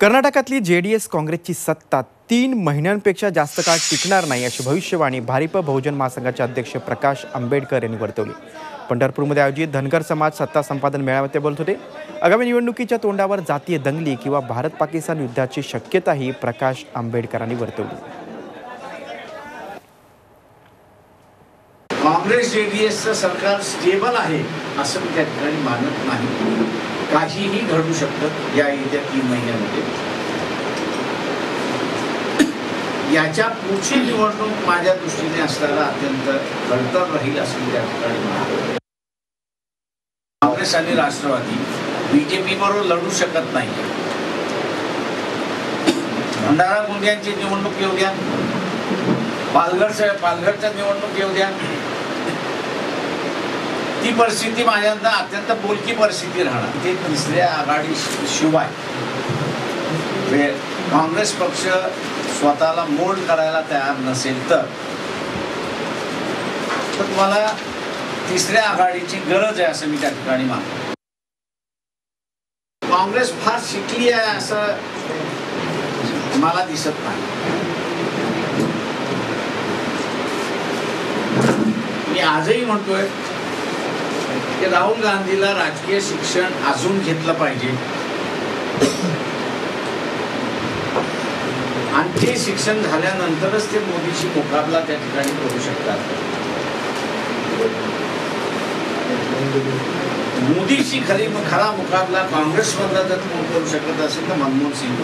कर्नाटकातली जे D S काँग्रेसची सत्ता तीन महिन्यांपेक्षा जास्त काळ टिकणार नाही अशी भविष्यवाणी भारिप बहुजन महासंघाचे अध्यक्ष प्रकाश आंबेडकर यांनी वर्तवली. पंढरपूरमध्ये आयोजित धनगर समाज सत्ता संपादन मेळाव्यात ते बोलत होते. आगामी निवडणुकीच्या तोंडावर जातीय दंगली किंवा भारत पाकिस्तान युद्धाची शक्यताही प्रकाश आंबेडकरांनी वर्तवली. काँग्रेस जेडीएसचं सरकार स्टेबल आहे असं मी त्या ठिकाणी मानत नाही. काहीही घडू शकतं या येत्या तीन महिन्यामध्ये. याच्या पुढची निवडणूक माझ्या दृष्टीने असताना अत्यंत घडतर राहील असं त्या ठिकाणी काँग्रेस आणि राष्ट्रवादी बीजेपी बरोबर लढू शकत नाही. भंडारा गोंदियांची निवडणूक येऊ द्या. पालघरच्या पालघरच्या निवडणूक येऊ द्या. ती परिस्थिती माझ्यांना अत्यंत बोलकी परिस्थिती राहणार. ते तिसऱ्या आघाडी शिवाय. म्हणजे काँग्रेस पक्ष स्वतःला मोल्ड करायला तयार नसेल तर. तर तुम्हाला तिसऱ्या आघाडीची गरज आहे असं मी त्या ठिकाणी मानतो. काँग्रेस फार शिकली आहे असं मला दिसत नाही. मी आजही म्हणतोय की राहुल गांधीला राजकीय शिक्षण अजून घेतलं पाहिजे. आणि ते शिक्षण झाल्यानंतरच ते मोदीशी मुकाबला त्या ठिकाणी करू शकतात. मोदीशी खरी खरा मुकाबला काँग्रेसमधला जर कोण करू शकत असेल तर मनमोहन सिंग.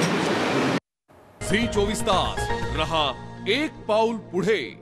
झी चोवीस तास. रहा एक पाऊल पुढे.